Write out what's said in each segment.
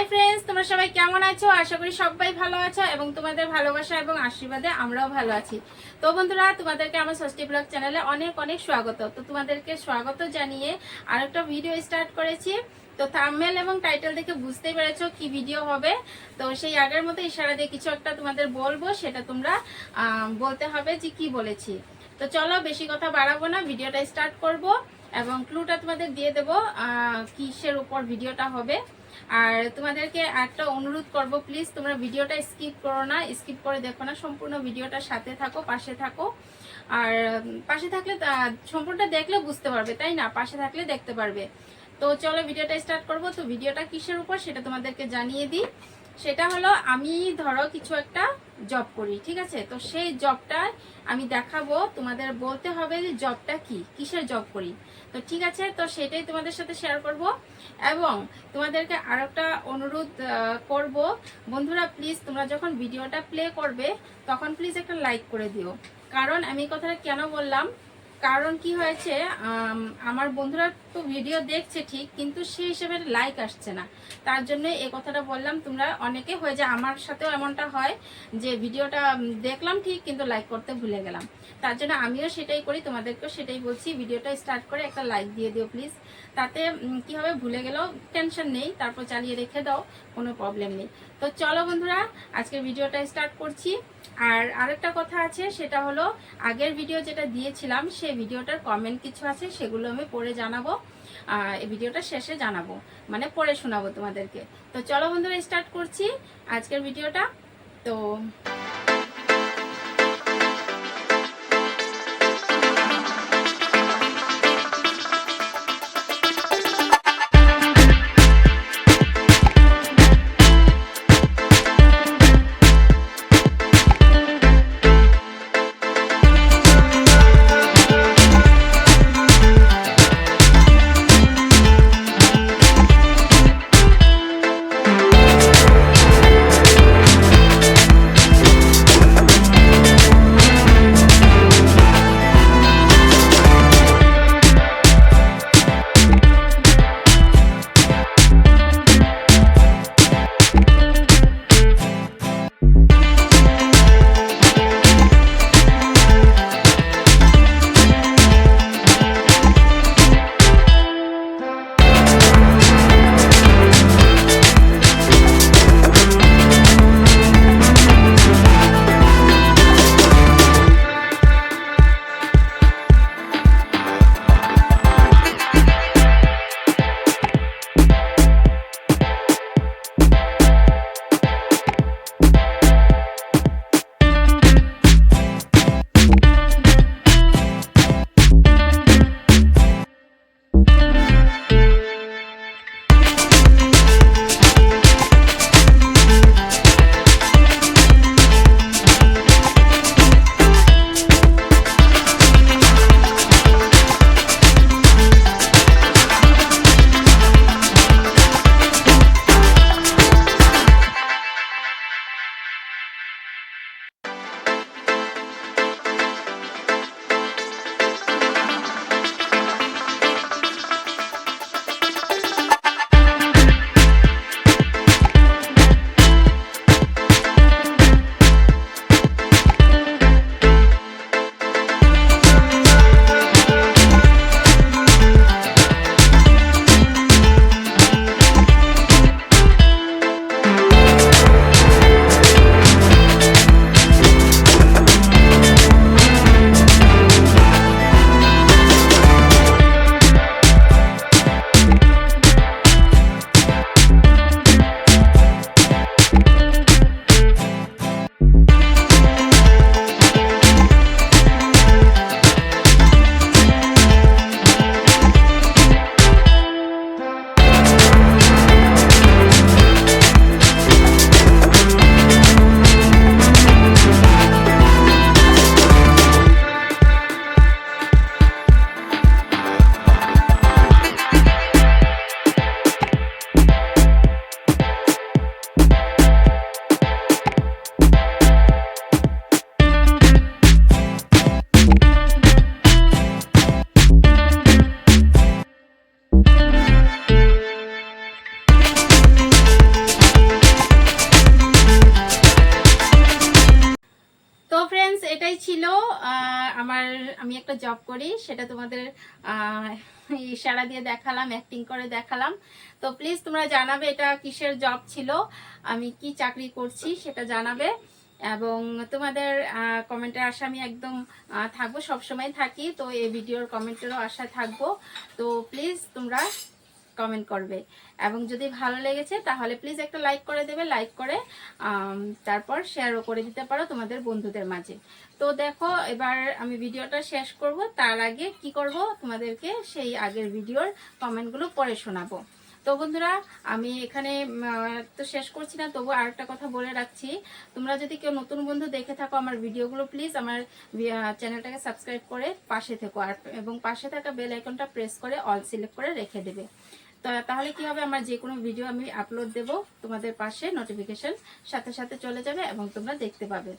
Hi friends তোমরা সবাই কেমন আছো? আশা করি সবাই ভালো আছো এবং তোমাদের ভালোবাসা এবং আশীর্বাদে আমরাও ভালো আছি। তো বন্ধুরা, তোমাদেরকে আমার ষষ্ঠী ব্লগ চ্যানেলে অনেক অনেক স্বাগত। তো তোমাদেরকে স্বাগত জানিয়ে আরেকটা ভিডিও স্টার্ট করেছি। তো থাম্বনেল এবং টাইটেল দেখে বুঝতেই পেরেছ কি ভিডিও হবে। তো সেই আগের মতো ইশারা দিয়ে কিছু একটা তোমাদের বলব, সেটা তোমরা বলতে হবে যে কি বলেছি। তো চলো বেশি কথা বাড়াবো না ভিডিওটা স্টার্ট করব। এবং ক্লুটা তোমাদের দিয়ে দেবো কিসের উপর ভিডিওটা হবে। আর তোমাদেরকে একটা অনুরোধ করব প্লিজ তোমরা ভিডিওটা স্কিপ করো না স্কিপ করে দেখো না, সম্পূর্ণ ভিডিওটার সাথে থাকো, পাশে থাকো। আর পাশে থাকলে সম্পূর্ণটা দেখলে বুঝতে পারবে, তাই না? পাশে থাকলে দেখতে পারবে। তো চলো ভিডিওটা স্টার্ট করব। তো ভিডিওটা কিসের উপর সেটা তোমাদেরকে জানিয়ে দিই। সেটা হলো আমি ধরো কিছু একটা জব করি, ঠিক আছে? তো সেই জবটা আমি দেখাবো, তোমাদের বলতে হবে যে জবটা কি, কিসের জব করি? তো ঠিক আছে, তো সেটাই তোমাদের সাথে শেয়ার করব। এবং তোমাদেরকে আরও একটা অনুরোধ করব। বন্ধুরা প্লিজ তোমরা যখন ভিডিওটা প্লে করবে, তখন প্লিজ একটা লাইক করে দিও। কারণ আমি কথাটা কেন বললাম? কারণ কি হয়েছে আমার বন্ধুরা তো ভিডিও দেখছে ঠিক, কিন্তু সেই হিসেবে লাইক আসছে না। তার জন্য এই কথাটা বললাম, তোমরা অনেকে হয়ে যায় আমার সাথেও এমনটা হয় যে ভিডিওটা দেখলাম ঠিক, কিন্তু লাইক করতে ভুলে গেলাম। তার জন্য আমিও সেটাই করি, তোমাদেরকেও সেটাই বলছি ভিডিওটা স্টার্ট করে একটা লাইক দিয়ে দিও প্লিজ তাতে কি হবে, ভুলে গেলেও টেনশন নেই, তারপর চালিয়ে রেখে দাও, কোনো প্রবলেম নেই। তো চলো বন্ধুরা, আজকের ভিডিওটা স্টার্ট করছি। আর আরেকটা কথা আছে, সেটা হলো, আগের ভিডিও যেটা দিয়েছিলাম সেই ভিডিওটার কমেন্ট কিছু আছে, সেগুলো আমি পড়ে জানাব। এই ভিডিওটা শেষে জানাব মানে পড়ে শোনাবো তোমাদেরকে। তো চলো বন্ধুরা স্টার্ট করছি আজকের ভিডিওটা। তো একটা জব করি, সেটা তোমাদের ইশারা দিয়ে দেখালাম অ্যাক্টিং করে দেখালাম। তো প্লিজ তোমরা জানাবে এটা কিসের জব ছিল, আমি কি চাকরি করছি সেটা জানাবে। এবং তোমাদের কমেন্টের আশা আমি একদম থাকব, সবসময় থাকি। তো এই ভিডিওর কমেন্টেরও আশা থাকব। তো প্লিজ তোমরা কমেন্ট করবে। এবং যদি ভালো লেগেছে, তাহলে প্লিজ একটা লাইক করে দেবে লাইক করে তারপর শেয়ারও করে দিতে পারো তোমাদের বন্ধুদের মাঝে। তো দেখো, এবার আমি ভিডিওটা শেষ করব। তার আগে কি করব? তোমাদেরকে সেই আগের ভিডিওর কমেন্টগুলো পড়ে শোনাবো। তো বন্ধুরা, আমি এখানে তো শেষ করছি না তবু আরেকটা কথা বলে রাখছি। তোমরা যদি কেউ নতুন বন্ধু দেখে থাকো আমার ভিডিওগুলো প্লিজ আমার চ্যানেলটাকে সাবস্ক্রাইব করে পাশে থেকো। আর, এবং পাশে থাকা বেল আইকনটা প্রেস করে অল সিলেক্ট করে রেখে দেবে। তাহলে কি হবে? আমার যে কোনো ভিডিও আমি আপলোড দেব তোমাদের পাশে নোটিফিকেশন সাথে সাথে চলে যাবে এবং তোমরা দেখতে পাবে।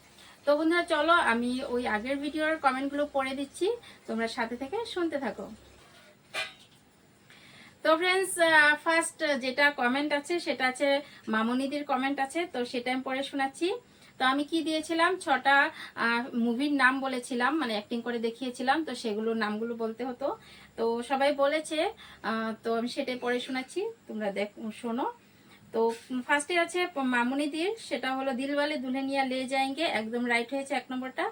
তো বন্ধুরা, চলো আমি ওই আগের ভিডিওর কমেন্টগুলো পড়ে দিচ্ছি। তোমরা সাথে থেকে শুনতে থাকো। তো ফ্রেন্ডস ফার্স্ট যেটা কমেন্ট আছে সেটা আছে মামনিদির কমেন্ট আছে, তো সেটা আমি পড়ে শোনাচ্ছি। তো আমি কি দিয়েছিলাম? ছটা মুভির নাম বলেছিলাম মানে অ্যাক্টিং করে দেখিয়েছিলাম, তো সেগুলোর নামগুলো বলতে হতো। তো সবাই বলেছে তো আমি সেটাই পড়ে শোনাচ্ছি তোমরা দেখ শোনো। তো ফার্স্টে আছে মামুনিদির সেটা হলো দিলওয়ালে দুলহানিয়া লে যায়গে একদম রাইট হয়েছে এক নম্বরটা।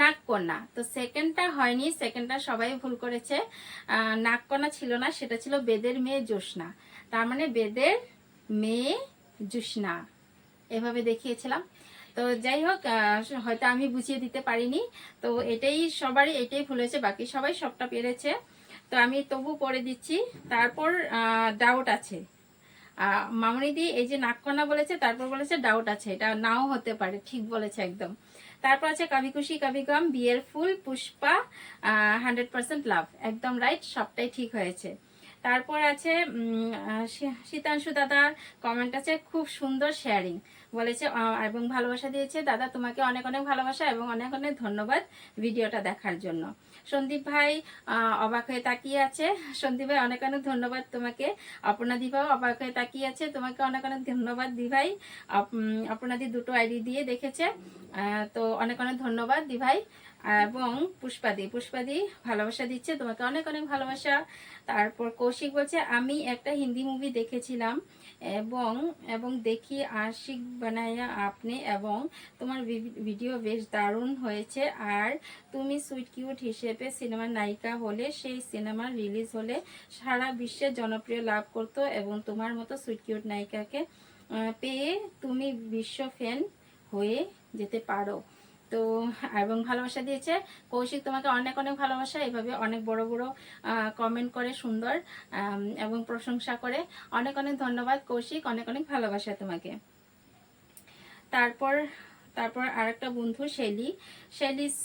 নাগকন্যা তো সেকেন্ডটা হয়নি সেকেন্ডটা সবাই ভুল করেছে। আহ, নাগকন্যা ছিল না সেটা ছিল বেদের মেয়ে জ্যোৎস্না। তার মানে বেদের মেয়ে জ্যোৎস্না। এভাবে দেখিয়েছিলাম। তো যাই হোক হয়তো আমি বুঝিয়ে দিতে পারিনি। তো এটাই সবারই এটাই ভুল হয়েছে বাকি সবাই সবটা পেরেছে। তো আমি তবু পরে দিচ্ছি। তারপর ডাউট আছে। মামনিদি এই যে নাককনা বলেছে, তারপর বলেছে ডাউট আছে। এটা নাও হতে পারে, ঠিক বলেছে একদম। তারপর আছে কাবি খুশি কাবি গম বিয়ের ফুল, পুষ্পা হান্ড্রেড পার্সেন্ট লাভ একদম রাইট সবটাই ঠিক হয়েছে। তারপর আছে শীতাংশু দাদার কমেন্ট আছে, খুব সুন্দর শেয়ারিং বলেছে এবং ভালোবাসা দিয়েছে। দাদা তোমাকে অনেক অনেক ভালোবাসা এবং অনেক অনেক ধন্যবাদ ভিডিওটা দেখার জন্য। সন্দীপ ভাই অবাক হয়ে তাকিয়ে আছে। সন্দীপ ভাই, অনেক অনেক ধন্যবাদ তোমাকে। অপর্ণা দিভাও অবাক হয়ে তাকিয়ে আছে। তোমাকে অনেক অনেক ধন্যবাদ দিভাই অপর্ণাদি দুটো আইডি দিয়ে দেখেছে। তো অনেক অনেক ধন্যবাদ দিভাই এবং পুষ্পাদি পুষ্পাদি ভালোবাসা দিচ্ছে, তোমাকে অনেক অনেক ভালোবাসা। তারপর কৌশিক বলছে, আমি একটা হিন্দি মুভি দেখেছিলাম এবং এবং দেখি আশিক বানাইয়া আপনি এবং তোমার ভিডিও বেশ দারুণ হয়েছে। আর তুমি সুইট কিউট হিসেবে সিনেমার নায়িকা হলে, সেই সিনেমা রিলিজ হলে সারা বিশ্বে জনপ্রিয় লাভ করতো এবং তোমার মতো সুইট কিউট নায়িকাকে পেয়ে তুমি বিশ্ব ফ্যান হয়ে যেতে পারো। তো, এবং ভালোবাসা দিয়েছে। কৌশিক তোমাকে অনেক অনেক ভালোবাসা, এভাবে অনেক বড় বড় কমেন্ট করে সুন্দর এবং প্রশংসা করে। অনেক অনেক ধন্যবাদ কৌশিক, অনেক অনেক ভালোবাসা তোমাকে। তারপর তারপর আরেকটা বন্ধু, Shelly. Shelly's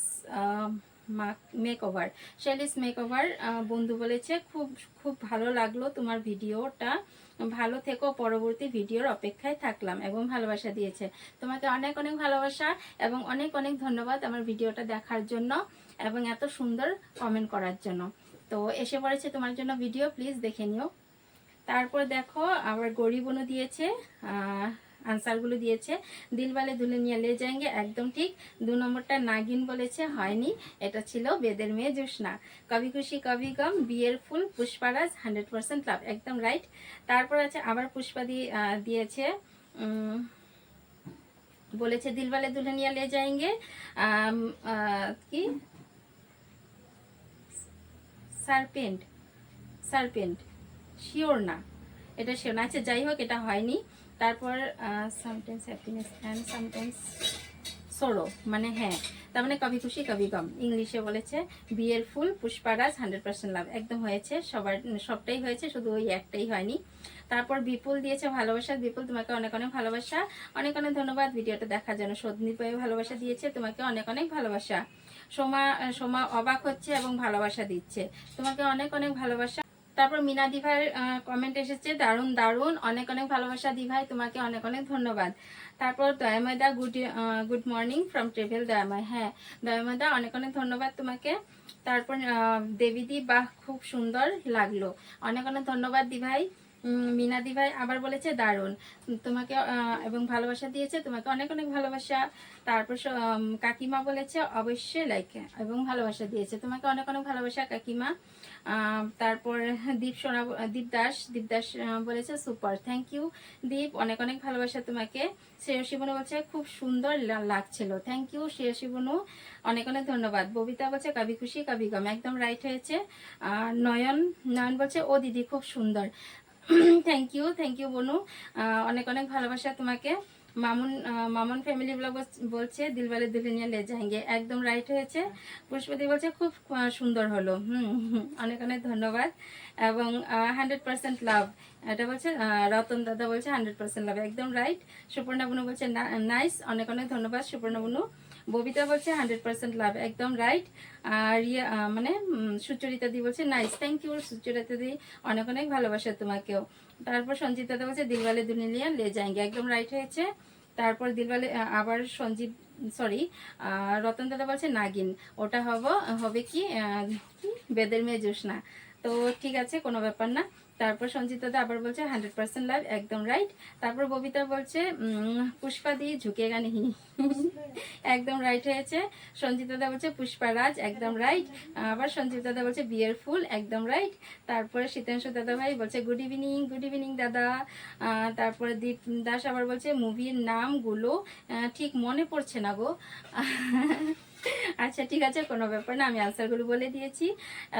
makeover Shelly's makeover বন্ধু বলেছে, খুব খুব ভালো লাগল তোমার ভিডিওটা। ভালো থেকো, পরবর্তী ভিডিওর অপেক্ষায় থাকলাম এবং ভালোবাসা দিয়েছে। তোমাকে অনেক অনেক ভালোবাসা এবং অনেক অনেক ধন্যবাদ আমার ভিডিওটা দেখার জন্য এবং এত সুন্দর কমেন্ট করার জন্য। তো এসে পড়েছে তোমার জন্য ভিডিও প্লিজ দেখে নিও। তারপর দেখো, আবার গরিবনও দিয়েছে আনসারগুলো দিয়েছে। দিলবালে দুলে নিয়ে লে যায়গে একদম ঠিক। দু নম্বরটা নাগিন বলেছে হয়নি। এটা ছিল বেদের মেয়ে জোসনা। কবি খুশি কবি গম বিয়ের ফুল পুষ্পারাজ হান্ড্রেড পার্সেন্ট লাভ একদম রাইট। তারপর আছে আবার পুষ্পা দিয়েছে বলেছে দিলবালে দুলহানিয়া লে আহ, কি? সারপেন্ট সারপেন্ট শিওর না। এটা শিওর না। আচ্ছা যাই হোক এটা হয়নি। তারপর সামটাইমস হ্যাপিনেস অ্যান্ড সামটাইমস সরো মানে হ্যাঁ তার মানে কবি খুশি কবি গম। ইংলিশে বলেছে বিয়ের ফুল পুষ্পারাজ হান্ড্রেড পার্সেন্ট লাভ একদম হয়েছে, সবার, সবটাই হয়েছে, শুধু ওই একটাই হয়নি। তারপর বিপুল দিয়েছে ভালোবাসা। বিপুল, তোমাকে অনেক অনেক ভালোবাসা। অনেক অনেক ধন্যবাদ ভিডিওটা দেখার জন্য। সন্দীপ ভাই ভালোবাসা দিয়েছে, তোমাকে অনেক অনেক ভালোবাসা। সোমা সোমা অবাক হচ্ছে এবং ভালোবাসা দিচ্ছে। তোমাকে অনেক অনেক ভালোবাসা। তারপর মিনা দিভাইয়ের কমেন্ট এসেছে, দারুণ দারুণ, অনেক অনেক ভালোবাসা দিভাই, তোমাকে অনেক অনেক ধন্যবাদ। তারপর দয়াময়দা, good good morning from travel Dayamoy. হ্যাঁ দয়াময়দা, অনেক অনেক ধন্যবাদ তোমাকে। তারপর দেবীদি, বাহ, খুব সুন্দর লাগল। অনেক অনেক ধন্যবাদ দিভাই। মিনাদি ভাই আবার বলেছে, দারুণ। তোমাকে এবং ভালোবাসা দিয়েছে, তোমাকে অনেক অনেক ভালোবাসা। তারপর কাকিমা বলেছে, অবশ্যই লাইক এবং ভালোবাসা দিয়েছে। তোমাকে অনেক অনেক ভালোবাসা, কাকিমা। তারপর দীপ সোনা, দীপ দাস দীপ দাস বলেছে, সুপার থ্যাংক ইউ দীপ, অনেক অনেক ভালোবাসা তোমাকে। শ্রেয়সী বনু বলছে, খুব সুন্দর লাগছিল। থ্যাংক ইউ শ্রেয়সী বনু অনেক অনেক ধন্যবাদ। ববিতা বলছে, কাবি খুশি, কাবি গম। একদম রাইট হয়েছে। আর নয়ন নয়ন বলছে, ও দিদি খুব সুন্দর। থ্যাংক ইউ থ্যাংক ইউ বনু অনেক অনেক ভালোবাসা তোমাকে। মামুন মামুন ফ্যামিলি ব্লগ বলছে দিলবালে দুলনিয়া লে যাएंगे একদম রাইট হয়েছে। পুষ্পতি বলছে খুব সুন্দর হলো। হুম হুম, অনেক অনেক ধন্যবাদ। এবং হান্ড্রেড পার্সেন্ট লাভ এটা বলছে রতন দাদা বলছে হান্ড্রেড পার্সেন্ট লাভ একদম রাইট সুপর্ণা বনু বলছে নাইস অনেক অনেক ধন্যবাদ সুপর্ণা বনু। ববিতা বলছে হান্ড্রেড পার্সেন্ট লাভ, একদম রাইট। আর ইয়ে মানে সুচরিতা দি বলছে, nice, thank you Sucharita di, অনেক অনেক ভালোবাসা তোমাকেও। তারপর সঞ্জিত দাদা বলছে, দিলওয়ালে দুনিয়া লে যাएंगे একদম রাইট হয়েছে। তারপর দিলওয়ালে আবার সঞ্জীব, সরি রতন দাদা বলছে, নাগিন, ওটা হব, হবে কি কি? বেদের মেয়ে জোসনা। তো ঠিক আছে, কোনো ব্যাপার না। তারপর সঞ্জিত দাদা আবার বলছে হান্ড্রেড পার্সেন্ট লাভ একদম রাইট তারপর ববিতা বলছে পুষ্পা দিয়ে ঝুঁকেগা নেহি একদম রাইট হয়েছে। সঞ্জিত দাদা বলছে পুষ্পারাজ একদম রাইট আবার সঞ্জিত দাদা বলছে বিয়ের ফুল একদম রাইট তারপরে শীতাংশু দাদা ভাই বলছে গুড ইভিনিং গুড ইভিনিং দাদা। তারপরে দীপ দাস আবার বলছে মুভির নামগুলো ঠিক মনে পড়ছে না গো। আচ্ছা ঠিক আছে কোনো ব্যাপার না আমি আনসারগুলো বলে দিয়েছি।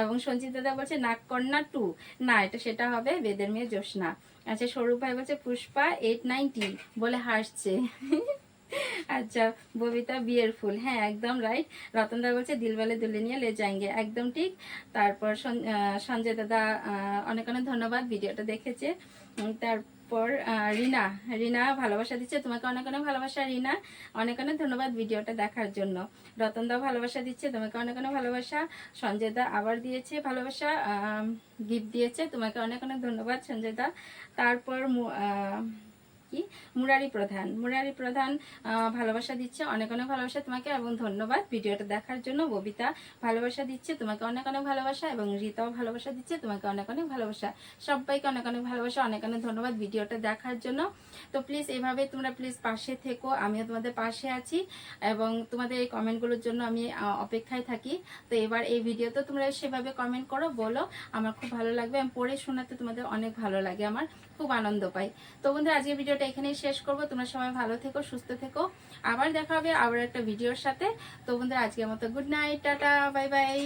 এবং সঞ্জিত দাদা বলছে নাগকন্যা টু না এটা সেটা হবে বেদের মেয়ে জোসনা আচ্ছা স্বরূপ ভাই বলছে পুষ্পা এইট নাইনটি বলে হাসছে। আচ্ছা ববিতা বিয়ের ফুল। হ্যাঁ একদম রাইট রতনদা বলছে দিলবালে দুলে নিয়ে লে যাएंगे একদম ঠিক। তারপর সঞ্জয় দাদা অনেক অনেক ধন্যবাদ ভিডিওটা দেখেছে। উম, তারপর রিনা রিনা ভালোবাসা দিচ্ছে। তোমাকে অনেক অনেক ভালোবাসা, রিনা। অনেক অনেক ধন্যবাদ ভিডিওটা দেখার জন্য। রতনদা ভালোবাসা দিচ্ছে, তোমাকে অনেক অনেক ভালোবাসা। সঞ্জয়দা আবার দিয়েছে ভালোবাসা গিফট দিয়েছে, তোমাকে অনেক অনেক ধন্যবাদ সঞ্জয়দা তারপর কি? মুরারি প্রধান। মুরারি প্রধান ভালোবাসা দিচ্ছে, অনেক অনেক ভালোবাসা তোমাকে, এবং ধন্যবাদ। ভিডিওটা দেখার জন্য ববিতা ভালোবাসা দিচ্ছে, তোমাকে অনেক অনেক ভালোবাসা, এবং রীতাও ভালোবাসা দিচ্ছে, তোমাকে অনেক অনেক ভালোবাসা। সবাইকে অনেক অনেক ভালোবাসা, অনেক অনেক ধন্যবাদ ভিডিওটা দেখার জন্য। তো প্লিজ এভাবে তোমরা প্লিজ পাশে থেকো, আমিও তোমাদের পাশে আছি, এবং তোমাদের এই কমেন্টগুলোর জন্য আমি অপেক্ষায় থাকি। তো এবার এই ভিডিওতে তোমরা সেভাবে কমেন্ট করো, বলো, আমার খুব ভালো লাগবে আমি পড়ে শোনাতে তোমাদের অনেক ভালো লাগে আমার। খুব আনন্দ পাই। তো বন্ধুরা আজকে ভিডিওটা এখানেই শেষ করব। তোমরা সবাই ভালো থেকো, সুস্থ থেকো। আবার দেখা হবে আবার একটা ভিডিওর সাথে। তো বন্ধুরা, আজকের মতো good night, tata, bye bye.